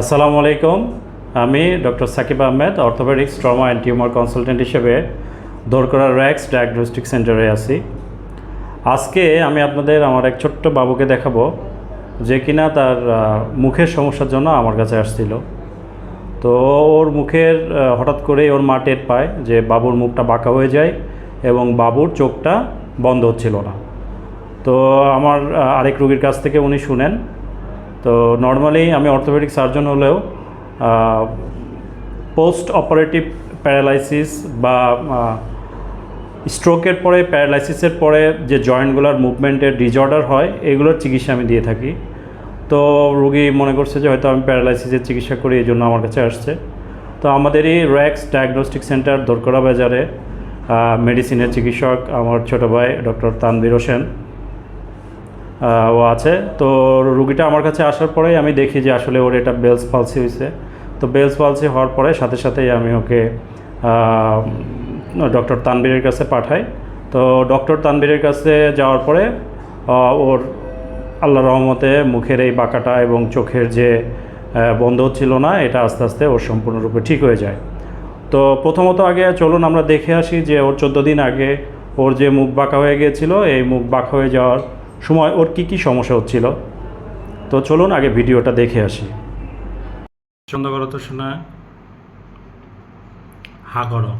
আসসালামু আলাইকুম। আমি doctor Sakib Ahmed orthopaedics trauma and tumour consultant হিসেবে দোরকরা র্যাক্স ডায়াগনস্টিক সেন্টারে আছি। আজকে আমি আপনাদের আমার এক ছোট্ট বাবুকে দেখাবো, যে কিনা তার মুখের সমস্যার জন্য আমার কাছে আসছিল। তো ওর মুখের হঠাৎ করেই ওর মা টের পায় যে বাবুর মুখটা বাঁকা হয়ে যায় এবং বাবুর চোখটা বন্ধ হচ্ছিল না। তো আমার আরেক রুগীর কাছ থেকে উনি শুনেন তো নর্মালি আমি অর্থোপেডিক সার্জন হলেও পোস্ট অপারেটিভ প্যারালাইসিস বা স্ট্রোকের পরে প্যারালাইসিসের পরে যে জয়েন্টগুলোর মুভমেন্টের ডিজঅর্ডার হয়, এগুলোর চিকিৎসা আমি দিয়ে থাকি। তো রুগী মনে করছে যে হয়তো আমি প্যারালাইসিসের চিকিৎসা করি, এই জন্য আমার কাছে আসছে। তো আমাদেরই র্যাক্স ডায়াগনস্টিক সেন্টার দরকরা বাজারে মেডিসিনের চিকিৎসক আমার ছোটো ভাই ডক্টর তানবীর হোসেন। ও আছে। তো রুগীটা আমার কাছে আসার পরেই আমি দেখি যে আসলে ওর এটা বেলস পালসি হয়েছে তো বেলস পালসি হওয়ার পরে সাথে সাথেই আমি ওকে ডক্টর তানবীরের কাছে পাঠাই। তো ডক্টর তানবীরের কাছে যাওয়ার পরে ওর আল্লাহ রহমতে মুখের এই বাঁকাটা এবং চোখের যে বন্ধ হচ্ছিল না, এটা আস্তে আস্তে ওর সম্পূর্ণরূপে ঠিক হয়ে যায়। তো প্রথমত আগে চলুন আমরা দেখে আসি যে ওর চোদ্দ দিন আগে ওর যে মুখ বাঁকা হয়ে গিয়েছিল, এই মুখ বাঁকা হয়ে যাওয়ার সময়, ওর কি কি সমস্যা হচ্ছিল? তো চলুন আগে ভিডিওটা দেখে আসি। সন্ধ্যা করো তো শোনা হা করো।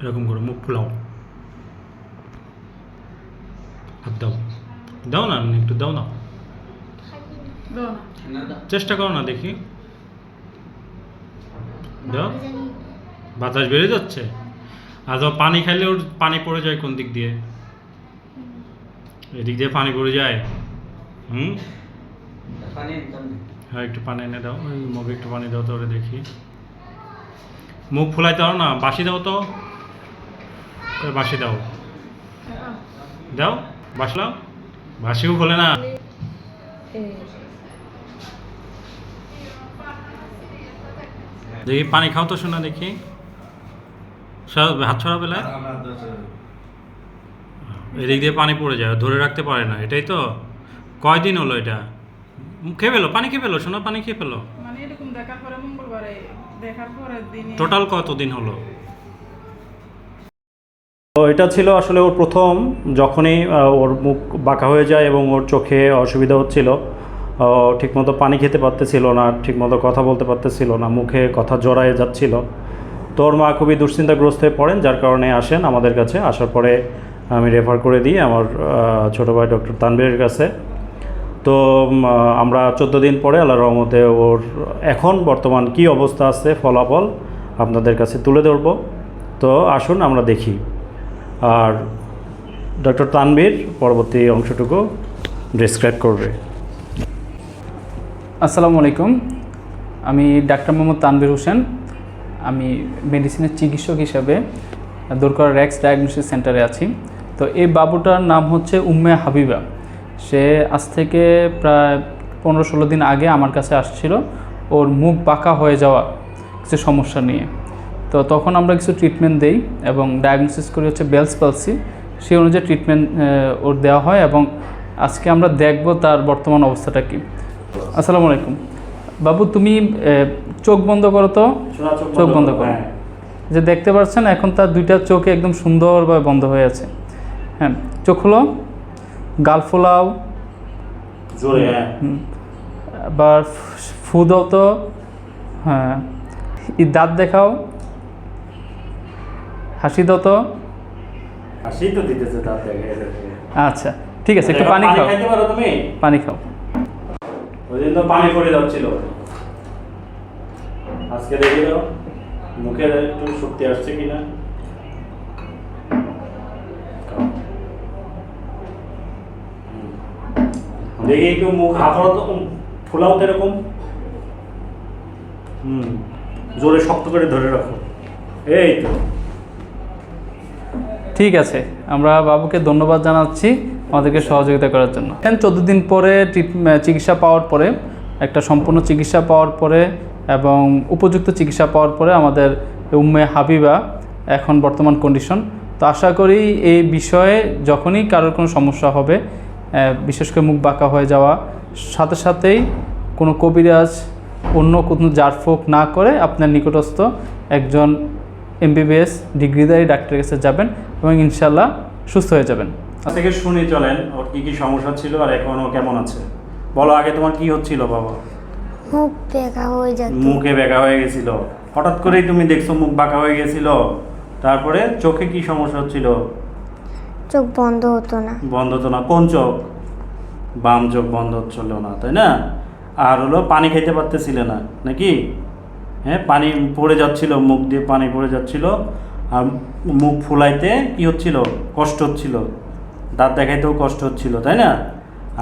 এরকম করো, মুখ ফুলাও। হাত দাও। দাও না, একটু দাও না। চেষ্টা করো না দেখি। দাও। বাতাস বেড়ে যাচ্ছে? আর তো পানি খাইলে ওর পানি পড়ে যায় কোন দিক দিয়ে? এদিক দিয়ে পানি পড়ে যায়। হুম? হ্যাঁ একটু পানি এনে দাও। ওই মুখে একটু পানি দাও তো ওরে দেখি। মুখ ফুলাইতে পারো না? বাসি দাও তো। বাসি দাও? দাও। বাসলাও বাসিও খোলে না। দেখি পানি খাও তো শোনা দেখি। হাত ছড়া বেলায় এদিক দিয়ে পানি পড়ে যায় ধরে রাখতে পারে না এটাই তো। কয়দিন হলো এটা? খেয়ে ফেলো পানি খেয়ে ফেলো শোনা পানি খেয়ে ফেলো। মানে এরকম দেখার পরে মঙ্গলবারে দেখার পরের দিনে টোটাল কতদিন হলো? তো এটা ছিল আসলে ওর প্রথম যখনই ওর মুখ বাঁকা হয়ে যায় এবং ওর চোখে অসুবিধা হচ্ছিল ও ঠিকমতো পানি খেতে পারতেছিল না ঠিকমতো কথা বলতে পারতেছিল না মুখে কথা জড়ায় যাচ্ছিল। তো ওর মা খুবই দুশ্চিন্তাগ্রস্ত হয়ে পড়েন, যার কারণে আসেন আমাদের কাছে। আসার পরে আমি রেফার করে দিই আমার ছোটো ভাই ডক্টর তানবীরের কাছে। তো আমরা চোদ্দ দিন পরে আল্লাহ রহমতে ওর এখন বর্তমান কি অবস্থা আছে, ফলাফল আপনাদের কাছে তুলে ধরবো। তো, আসুন আমরা দেখি। আর ডক্টর তানবীর পরবর্তী অংশটুকু ডিসক্রাইব করবে। আসসালামু আলাইকুম। আমি ডাক্তার মোহাম্মদ তানবির হোসেন আমি মেডিসিনের চিকিৎসক হিসাবে দোরকরা র্যাক্স ডায়াগনোসিস সেন্টারে আছি। তো এই বাবুটার নাম হচ্ছে উম্মে হাবিবা। সে আজ থেকে প্রায় পনেরো ষোলো দিন আগে আমার কাছে আসছিল। ওর মুখ বাঁকা হয়ে যাওয়া কিছু সমস্যা নিয়ে। তো তখন আমরা কিছু ট্রিটমেন্ট দেই এবং ডায়াগনোসিস করি হচ্ছে বেলস পালসি সেই অনুযায়ী ট্রিটমেন্ট ওর দেওয়া হয় এবং আজকে আমরা দেখব তার বর্তমান অবস্থাটা কী। আসসালামু আলাইকুম। বাবু তুমি চোখ বন্ধ করো তো। চোখ বন্ধ করো হ্যাঁ। যে দেখতে পাচ্ছেন এখন তার দুইটা চোখে একদম সুন্দরভাবে বন্ধ হয়ে আছে। হ্যাঁ চোখ হলো গাল ফোলাও। হ্যাঁ। আবার ফু- দাও তো। হ্যাঁ। দাঁত দেখাও। হাসি দাও তো। হাসি তো দিতেছে তার দেখে দেখে। আচ্ছা ঠিক আছে একটু পানি খাও। পানি খাও। ওই তো পানি পড়ে যাচ্ছিল। আজকে দেখি তো মুখে একটু শক্তি আসছে কিনা। দেখি একটু মুখ হাতড়া তো ফোলাও তো এরকম। হুম জোরে শক্ত করে ধরে রাখো। এই তো। ঠিক আছে আমরা বাবুকে ধন্যবাদ জানাচ্ছি। আমাদেরকে সহযোগিতা করার জন্য। এখন চোদ্দ দিন পরে চিকিৎসা পাওয়ার পরে, একটা সম্পূর্ণ চিকিৎসা পাওয়ার পরে এবং উপযুক্ত চিকিৎসা পাওয়ার পরে আমাদের উম্মে হাবিবা এখন বর্তমান কন্ডিশন তো আশা করি এই বিষয়ে যখনই কারোর কোনো সমস্যা হবে বিশেষ করে মুখ বাঁকা হয়ে যাওয়া, সাথে সাথেই কোনো কবিরাজ, অন্য কোনো জারফোক না করে আপনার নিকটস্থ একজন এমবিবিএস ডিগ্রিধারী ডাক্তারের কাছে যাবেন এবং ইনশাল্লাহ সুস্থ হয়ে যাবেন। থেকে শুনে চলেন ওর কি কি সমস্যা ছিল আর এখন ও কেমন আছে? বলো আগে তোমার কি হচ্ছিল বাবা? মুখ বেঁকা হয়ে যেত মুখে বেঁকা হয়ে গেছিল। হঠাৎ করেই তুমি দেখছ মুখ বাঁকা হয়ে গেছিল। তারপরে চোখে কি সমস্যা হচ্ছিল? চোখ বন্ধ হতো না। বন্ধ হতো না। কোন চোখ? বাম চোখ বন্ধ হচ্ছিল না তাই না? আর হলো পানি খেতে পারতেছিলে না নাকি? হ্যাঁ পানি পড়ে যাচ্ছিল মুখ দিয়ে পানি পড়ে যাচ্ছিল। আর মুখ ফুলাইতে কি হচ্ছিল? কষ্ট হচ্ছিল। দাঁত দেখাইতেও কষ্ট হচ্ছিল তাই না?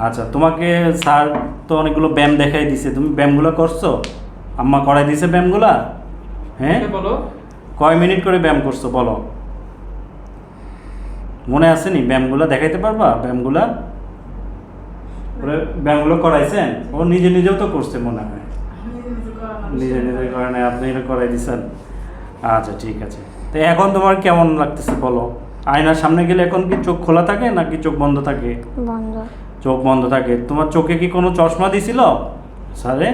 আচ্ছা তোমাকে স্যার তো অনেকগুলো ব্যায়াম দেখাই দিছে। তুমি ব্যায়ামগুলো করছ? আম্মা করাই দিছে ব্যায়ামগুলা? হ্যাঁ? বলো। কয় মিনিট করে ব্যায়াম করছ বলো। মনে আছে নি? ব্যায়ামগুলো দেখাইতে পারবা? ব্যায়ামগুলা? ব্যায়ামগুলো করাইছেন? ও নিজে নিজেও তো করছে মনে হয়। নিজে নিজে নিজে নিজে করে নাই আপনি এটা করাই দিছেন। আচ্ছা ঠিক আছে। তো এখন তোমার কেমন লাগতেছে বলো? আয়নার সামনে গেলে এখন কি চোখ খোলা থাকে নাকি চোখ বন্ধ থাকে? বন্ধ। চোখ বন্ধ থাকে। তোমার চোখে কি কোনো চশমা দিছিল? স্যারে?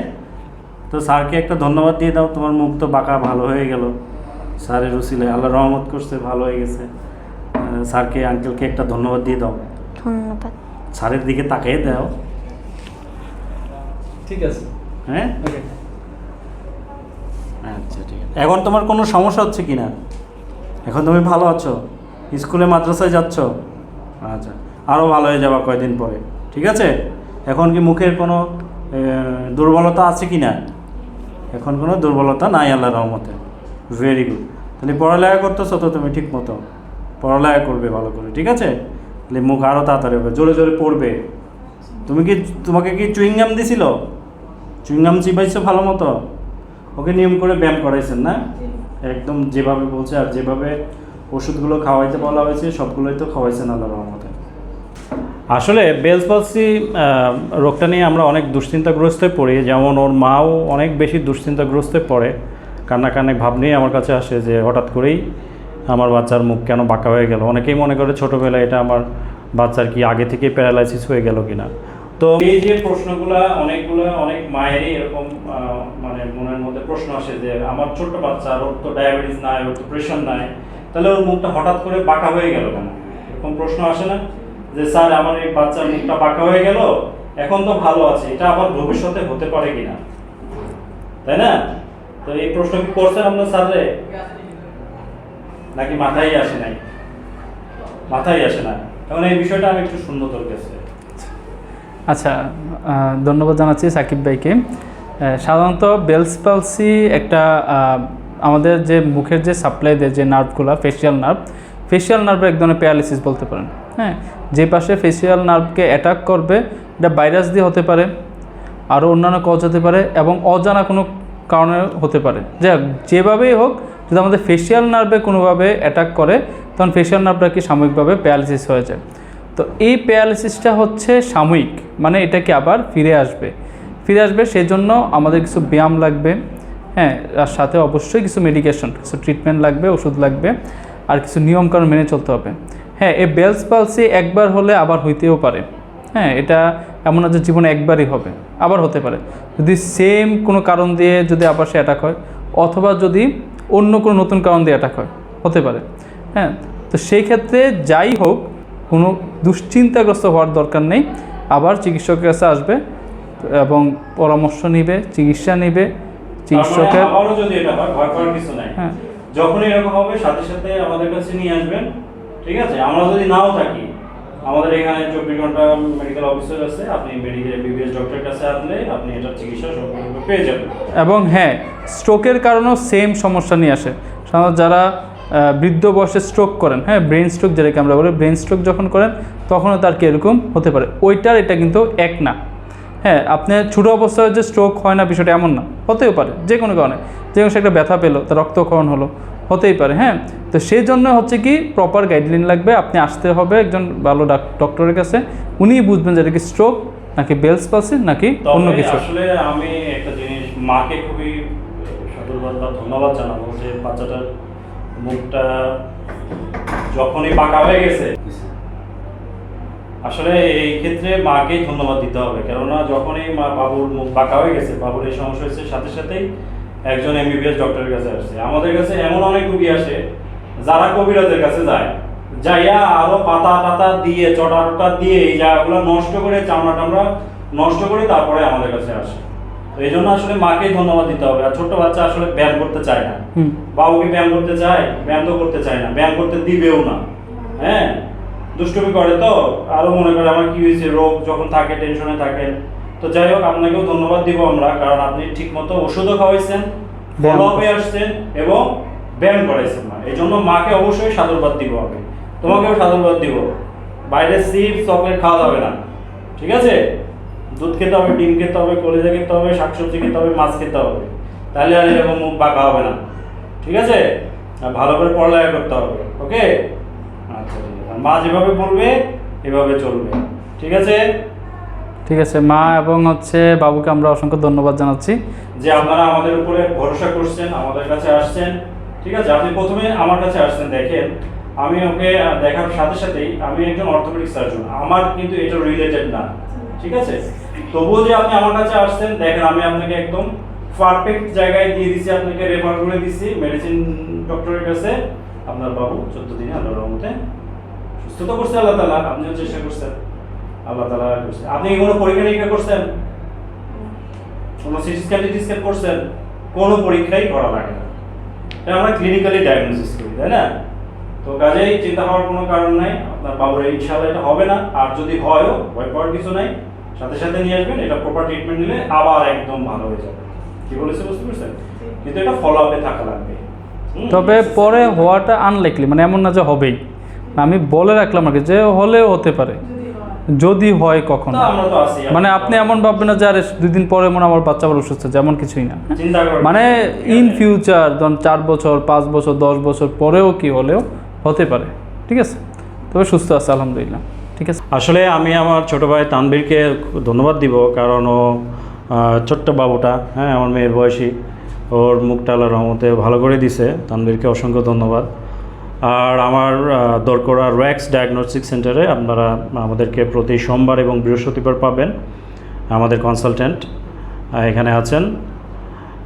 তো স্যারকে একটা ধন্যবাদ দিয়ে দাও তোমার মুখ তো বাঁকা ভালো হয়ে গেল। স্যারের উসিলে আল্লাহ রহমত করছে ভালো হয়ে গেছে। স্যারকে আঙ্কেলকে একটা ধন্যবাদ দিয়ে দাও। ধন্যবাদ। স্যারের দিকে তাকিয়ে দাও। ঠিক আছে। হ্যাঁ? আচ্ছা ঠিক আছে। এখন তোমার কোনো সমস্যা হচ্ছে কি না এখন তুমি ভালো আছো? স্কুলে মাদ্রাসায় যাচ্ছ? আচ্ছা আরও ভালো হয়ে যাবা কয়দিন পরে। ঠিক আছে? এখন কি মুখের কোনো দুর্বলতা আছে কি না এখন কোনো দুর্বলতা নাই আল্লাহ রহমতে। ভেরি গুড তাহলে পড়ালেখা করতেছো তো তুমি ঠিক মতো। পড়ালেখা করবে ভালো করে ঠিক আছে? তাহলে মুখ আরও তাড়াতাড়ি হবে জোরে জোরে পড়বে। তুমি কি তোমাকে কি চুইংগাম দিছিল? চুইংগাম চিবাইছো ভালো মতো? ওকে নিয়ম করে ব্যায়াম করাইছেন না? একদম যেভাবে বলছে আর যেভাবে ওষুধগুলো খাওয়াইতে বলা হয়েছে, সবগুলোই তো খাওয়াইছেন আল্লাহ রহমতে। আসলে বেলস পলসি রোগটা নিয়ে আমরা অনেক দুশ্চিন্তাগ্রস্তে পড়ি, যেমন ওর মাও অনেক বেশি দুশ্চিন্তাগ্রস্তে পড়ে। কান্না কান্না ভাব নিয়ে আমার কাছে আসে যে হঠাৎ করেই আমার বাচ্চার মুখ কেন বাঁকা হয়ে গেল। অনেকেই মনে করে ছোটোবেলায় এটা আমার বাচ্চার কি আগে থেকে প্যারালাইসিস হয়ে গেল কিনা। তো এই যে প্রশ্নগুলো, অনেকগুলো, অনেক মায়েরই এরকম মানে মনের মধ্যে প্রশ্ন আসে যে আমার ছোট্ট বাচ্চা, ওর তো ডায়াবেটিস নাই, ওর তো প্রেশার নাই। তাহলে ওর মুখটা হঠাৎ করে বাঁকা হয়ে গেল কেন? এরকম প্রশ্ন আসে না যে, স্যার, আমার এই বাচ্চার মুখটা বাঁকা হয়ে গেল? এখন তো ভালো আছে। এটা আবার ভবিষ্যতে হতে পারে কিনা? তাই না? তো এই প্রশ্ন কি করছেন আপনার স্যারে নাকি মাথায় আসে নাই? মাথায় আসে না। এখন এই বিষয়টা আমি একটু সুন্দর তোর কাছে আচ্ছা ধন্যবাদ জানাচ্ছি সাকিব ভাইকে। সাধারণত বেলস পালসি একটা আমাদের যে মুখের যে সাপ্লাই দেয় যে নার্ভগুলো ফেসিয়াল নার্ভ ফেসিয়াল নার্ভের এক ধরনের প্যারালিসিস বলতে পারেন। হ্যাঁ? যে পাশে ফেসিয়াল নার্ভকে অ্যাটাক করবে, এটা ভাইরাস দিয়ে হতে পারে আরও অন্যান্য কজ হতে পারে এবং অজানা কোনো কারণে হতে পারে। হোক, যেভাবেই হোক, যদি আমাদের ফেসিয়াল নার্ভে কোনোভাবে অ্যাটাক করে, তখন ফেসিয়াল নার্ভটা কি সাময়িকভাবে প্যারালিসিস হয়ে যায়। তো এই প্যারালিসিসটা হচ্ছে সাময়িক মানে এটা কি আবার ফিরে আসবে। ফিরে আসবে সেই জন্য আমাদের কিছু ব্যায়াম লাগবে। হ্যাঁ আর সাথে অবশ্যই কিছু মেডিকেশন কিছু ট্রিটমেন্ট লাগবে, ওষুধ লাগবে, আর কিছু নিয়মকানুন মেনে চলতে হবে। হ্যাঁ এই বেলস পালসি একবার হলে আবার হইতেও পারে। হ্যাঁ এটা এমন আছে জীবনে একবারই হবে, আবার হতে পারে। যদি সেম কোনো কারণ দিয়ে যদি আবার সে অ্যাটাক হয়, অথবা যদি অন্য কোনো নতুন কারণ দিয়ে অ্যাটাক হয়, হতে পারে। হ্যাঁ তো সেই ক্ষেত্রে যাই হোক, কোনো দুশ্চিন্তাগ্রস্ত হওয়ার দরকার নেই। আবার চিকিৎসকের কাছে আসবে এবং পরামর্শ নিবে, চিকিৎসা নিবে চিকিৎসকের তারপরে আবারও যদি এটা হয় ভয় করার কিছু নাই। হ্যাঁ। যখনই এরকম হবে সাথে সাথে আমাদের কাছে নিয়ে আসবেন ঠিক আছে? আমরা যদি নাও থাকি আমাদের এখানে চব্বিশ ঘণ্টা মেডিকেল অফিসার আছে আপনি মেডিকেল বিবিএস ডক্টরের কাছে আসলে আপনি এটার চিকিৎসা সম্পূর্ণ পেয়ে যাবেন। এবং হ্যাঁ স্ট্রোকের কারণেও সেম সমস্যা নিয়ে আসে। সাধারণত যারা বৃদ্ধ বয়সে স্ট্রোক করেন হ্যাঁ ব্রেন স্ট্রোক যেটাকে আমরা বলি ব্রেন স্ট্রোক যখন করেন তখনও তার কি এরকম হতে পারে। ওইটার এটা কিন্তু এক না। হ্যাঁ আপনি ছোটো অবস্থায় যে স্ট্রোক হয় না বিষয়টা এমন না হতেও পারে যে কোনো কারণে। যে কোনো সে একটা ব্যথা পেল তার রক্তক্ষরণ হলো হতেই পারে হ্যাঁ? তো সেই জন্য হচ্ছে কি প্রপার গাইডলাইন লাগবে আপনি আসতে হবে একজন ভালো ডক্টরের কাছে উনিই বুঝবেন যে এটা কি স্ট্রোক নাকি বেলস পালসি নাকি অন্য কিছু। আসলে আমি একটা জিনিস মাকে খুবই সাধুবাদ বা ধন্যবাদ জানাব যে বাচ্চাটার মুখটা যখনই বাঁকা হয়ে গেছে। আসলে এই ক্ষেত্রে মাকেই ধন্যবাদ দিতে হবে। কেননা যখনই মা বাবুর মুখ বাঁকা হয়ে গেছে বাবুর এই সমস্যা হয়েছে সাথে সাথেই একজন এমবিবিএস ডক্টরের কাছে আসছে। আমাদের কাছে এমন অনেক রুগী আসে যারা কবিরাজের কাছে যায়। যাইয়া আরও পাতা টাতা দিয়ে চটা টটা দিয়ে এই জায়গাগুলো নষ্ট করে চামড়া টামড়া নষ্ট করে তারপরে আমাদের কাছে আসে। তো এই জন্য আসলে মাকেই ধন্যবাদ দিতে হবে। আর ছোট্ট বাচ্চা আসলে ব্যায়াম করতে চায় না। বাবুকে ব্যায়াম করতে চায় ব্যায়াম তো করতে চায় না। ব্যায়াম করতে দিবেও না। হ্যাঁ? দুষ্টুমি করে তো আরও মনে করে আমার কি হয়েছে রোগ যখন থাকে টেনশনে থাকেন। তো যাই হোক আপনাকেও ধন্যবাদ দিব আমরা কারণ আপনি ঠিক মতো ওষুধও খাওয়াইছেন ফলো আসছেন এবং ব্যায়াম করাইছেন না এই জন্য মাকে অবশ্যই সাধুবাদ দিব আমি। তোমাকেও সাধুবাদ দিব। বাইরে চিপস চকলেট খাওয়া যাবে না। ঠিক আছে? দুধ খেতে হবে ডিম খেতে হবে কলিজা খেতে হবে শাকসবজি খেতে হবে মাছ খেতে হবে। তাহলে আর এরকম মুখ বাঁকা হবে না। ঠিক আছে? আর ভালো করে পড়ালেখা করতে হবে। ওকে? আচ্ছা মা যেভাবে বলবে এভাবে চলবে। ঠিক আছে? ঠিক আছে মা এবং হচ্ছে বাবুকে আমরা অসংখ্য ধন্যবাদ জানাচ্ছি। যে আপনারা আমাদের উপরে ভরসা করছেন আমাদের কাছে আসছেন। ঠিক আছে? আপনি প্রথমে আমার কাছে আসছেন দেখেন। আমি ওকে দেখার সাথে সাথেই আমি একজন অর্থোপেডিক সার্জন আমার কিন্তু এটা রিলেটেড না। ঠিক আছে? তবুও যে আপনি আমার কাছে আসছেন দেখেন আমি আপনাকে একদম পারফেক্ট জায়গায় দিয়ে দিছি আপনাকে রেফার করে দিছি। মেডিসিন ডক্টরের কাছে। আপনার বাবু চোদ্দ দিনে আল্লাহর রহমতে সুস্থ তো করছে আল্লাহ তালা আপনিও চেষ্টা করছেন। আল্লাহ তালা করছে। আপনি কি কোনো পরীক্ষা নিরীক্ষা করছেন? কোনো সিটি স্ক্যান টিটি স্ক্যান করছেন? কোনো পরীক্ষাই করা লাগে না। এটা আমরা ক্লিনিক্যালি ডায়াগনোসিস করি, তাই না? তো কাজেই চিন্তা হওয়ার কোনো কারণ নাই। আপনার বাবুর ইনশাল্লাহ এটা হবে না। আর যদি হয়ও, ভয় পাওয়ার কিছু নাই, সাথে সাথে নিয়ে আসবেন। এটা প্রপার ট্রিটমেন্ট নিলে আবার একদম ভালো হয়ে যাবে। কি বলেছে বুঝতে পারছেন? কিন্তু এটা ফলো আপে থাকা লাগবে। তবে পরে হওয়াটা আনলাইকলি মানে এমন না যে হবেই। আমি বলে রাখলাম আর কি যে হলেও হতে পারে। যদি হয় কখন। তা আমরা তো আছি মানে আপনি এমন ভাববেন না যে আরে দুই দিন পরে মনে আমার বাচ্চা ভালো অসুস্থ যেমন কিছুই না মানে ইন ফিউচার ধরুন চার বছর পাঁচ বছর দশ বছর পরেও কি হলেও হতে পারে। ঠিক আছে? তবে সুস্থ আছে আলহামদুলিল্লাহ। ঠিক আছে? আসলে আমি আমার ছোট ভাই তানবীরকে ধন্যবাদ দিব কারণ ও ছোট্ট বাবুটা হ্যাঁ আমার মেয়ের বয়সী। ওর মুখটা আল্লাহর রহমতে ভালো করে দিছে। তানবীরকে অসংখ্য ধন্যবাদ। আর আমার দরকরা র্যাক্স ডায়াগনস্টিক সেন্টারে আপনারা আমাদেরকে প্রতি সোমবার এবং বৃহস্পতিবার পাবেন আমাদের কনসালটেন্ট এখানে আছেন।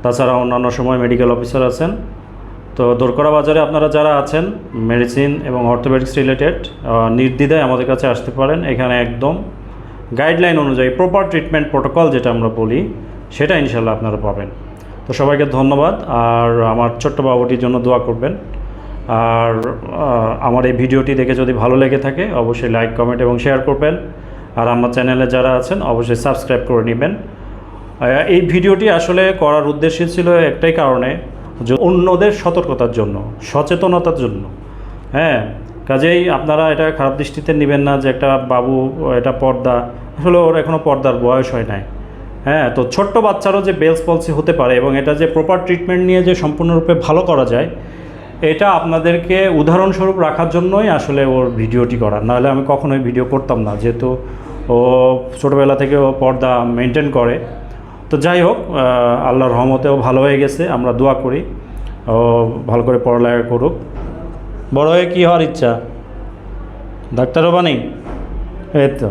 তাছাড়া অন্যান্য সময় মেডিকেল অফিসার আছেন। তো দোরকড়া বাজারে আপনারা যারা আছেন, মেডিসিন এবং অর্থোপেডিক্স রিলেটেড নির্দ্বিধায় আমাদের কাছে আসতে পারেন। এখানে একদম গাইডলাইন অনুযায়ী প্রপার ট্রিটমেন্ট প্রোটোকল যেটা আমরা বলি, সেটা ইনশাল্লাহ আপনারা পাবেন। তো সবাইকে ধন্যবাদ। আর আমার ছোট্ট বাবুটির জন্য দোয়া করবেন। আর আমার এই ভিডিওটি দেখে যদি ভালো লেগে থাকে, অবশ্যই লাইক কমেন্ট এবং শেয়ার করবেন। আর আমার চ্যানেলে যারা আছেন, অবশ্যই সাবস্ক্রাইব করে নেবেন। এই ভিডিওটি আসলে করার উদ্দেশ্য ছিল একটাই কারণে, যে অন্যদের সতর্কতার জন্য, সচেতনতার জন্য। হ্যাঁ কাজেই আপনারা এটা খারাপ দৃষ্টিতে নেবেন না যে একটা বাবু, এটা পর্দা, আসলে ওর এখনও পর্দার বয়স হয় নাই। হ্যাঁ তো ছোট্ট বাচ্চারও যে বেলস পলসি হতে পারে এবং এটা যে প্রপার ট্রিটমেন্ট নিয়ে যে সম্পূর্ণরূপে ভালো করা যায় এটা আপনাদেরকে উদাহরণস্বরূপ রাখার জন্যই আসলে ওর ভিডিওটি করা। নাহলে আমি কখনোই ভিডিও করতাম না, যেহেতু ও ছোটোবেলা থেকে ও পর্দা মেনটেন করে। তো যাই হোক আল্লাহর রহমতেও ভালো হয়ে গেছে, আমরা দোয়া করি। ও ভালো করে পড়ালেখা করুক। বড় হয়ে কী হওয়ার ইচ্ছা? ডাক্তারও বানি এই তো।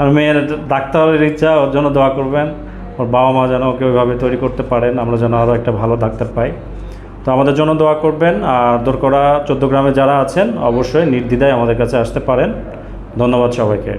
আর মেয়ের ডাক্তারের ইচ্ছা, ওর জন্য দোয়া করবেন। ওর বাবা মা যেন ওকে ওইভাবে তৈরি করতে পারেন, আমরা যেন আরও একটা ভালো ডাক্তার পাই। তো আমাদের জন্য দোয়া করবেন, আর দোরকড়া চোদ্দ গ্রামে যারা আছেন, অবশ্যই নির্দ্বিধায় আমাদের কাছে আসতে পারেন। ধন্যবাদ সবাইকে।